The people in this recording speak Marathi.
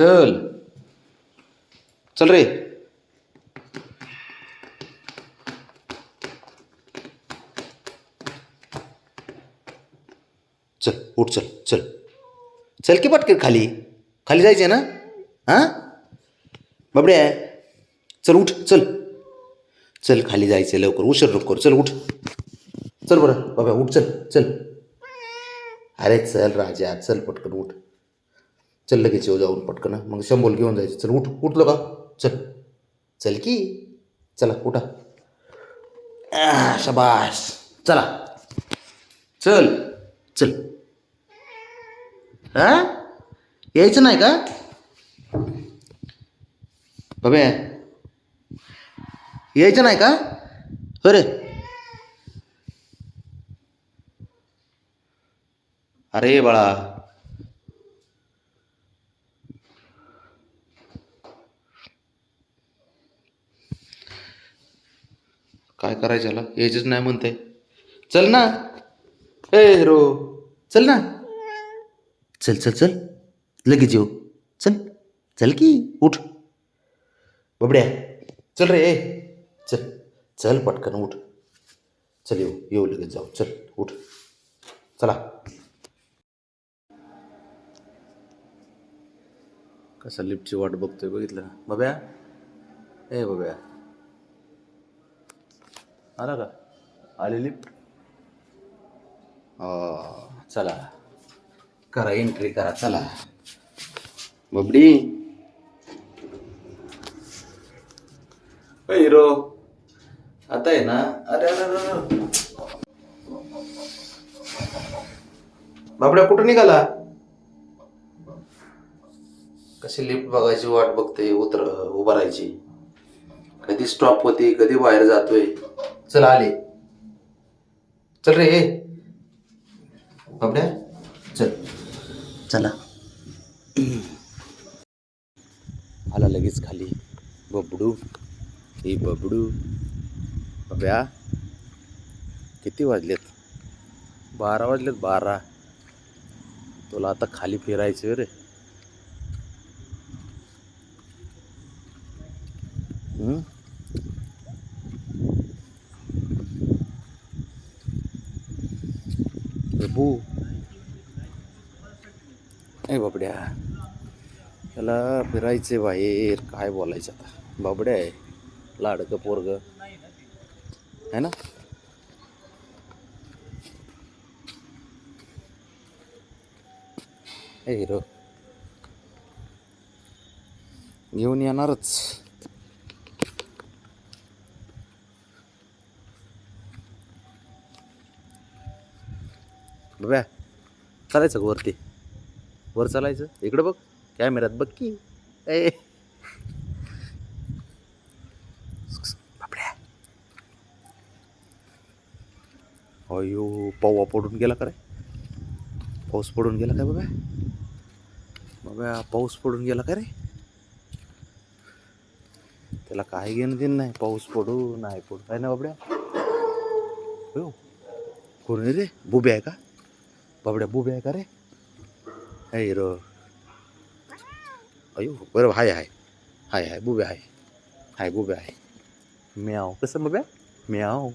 चल. चल रे. चल उठ चल चल. चल की पटकन खाली. खाली जायचे ना? हां? बाबड्या. चल उठ चल. चल खाली जायचं लवकर. उशीर नको चल उठ. चल बरं. बाबा उठ चल चल. अरे चल राजा. चल पटकन उठ. चल लगेच येऊ जाऊन पटकन. मग शंभोल घेऊन जायचं. चल उठ उठलो का? चल. चल की. चला उठा. शबाश चला. चल. चल. हा यायचं नाही का? बाबे. यायचं नाही का? हो अरे अरे बाळा. काय करायचं याला? यायचंच नाही म्हणते चल ना. ए हिरो. चल ना. चल चल चल. लगेच येऊ. चल. चल की. उठ. बबड्या. चल रे ए. चल. चल पटकन उठ. चल येऊ. येऊ लगेच जाऊ. चल उठ. चला. कसा लिफ्टची वाट बघतोय बघितलं ना? बब्या ए बब्या आला का? आले लिफ्ट चला. करा एंट्री करा चला. बबडी. हिरो. आता आहे ना? अरे अरे अरे कुठं निघाला? कशी लिफ्ट बघायची वाट बघते उतर उभा राहायची. कधी स्टॉप होती कधी बाहेर जातोय. चल आले. चल रे. ए बाबड्या चल. चला. आला लगेच खाली. बबडू. ही बबडू. बब्या किती वाजलेत? बारा वाजलेत बारा. तुला आता खाली फिरायचं रे. भू ए बाबड्या. त्याला फिरायचे बाहेर काय बोलायचं आता? बाबड्या आहे. लाडकं पोरग. है ना? हिरो. घेऊन येणारच. बघा चालायचं का वरती? वर चालायचं? इकडं बघ. कॅमेऱ्यात बघ की. ए. बापड्या. अयो पौवा पडून गेला का रे? पाऊस पडून गेला काय बाबा? बाबा पाऊस पडून गेला का रे? त्याला काय घेणं देणं नाही. पाऊस पडू नाही पडू. काय ना बाबड्या? हो कोण रे? बुबे आहे का? बाबड्या बुबे आहे का रे आहे र अयो बरं हाय हाय हाय हाय बुबे आहे हाय बुबे आहे म्याव कसं बाब्या म्याव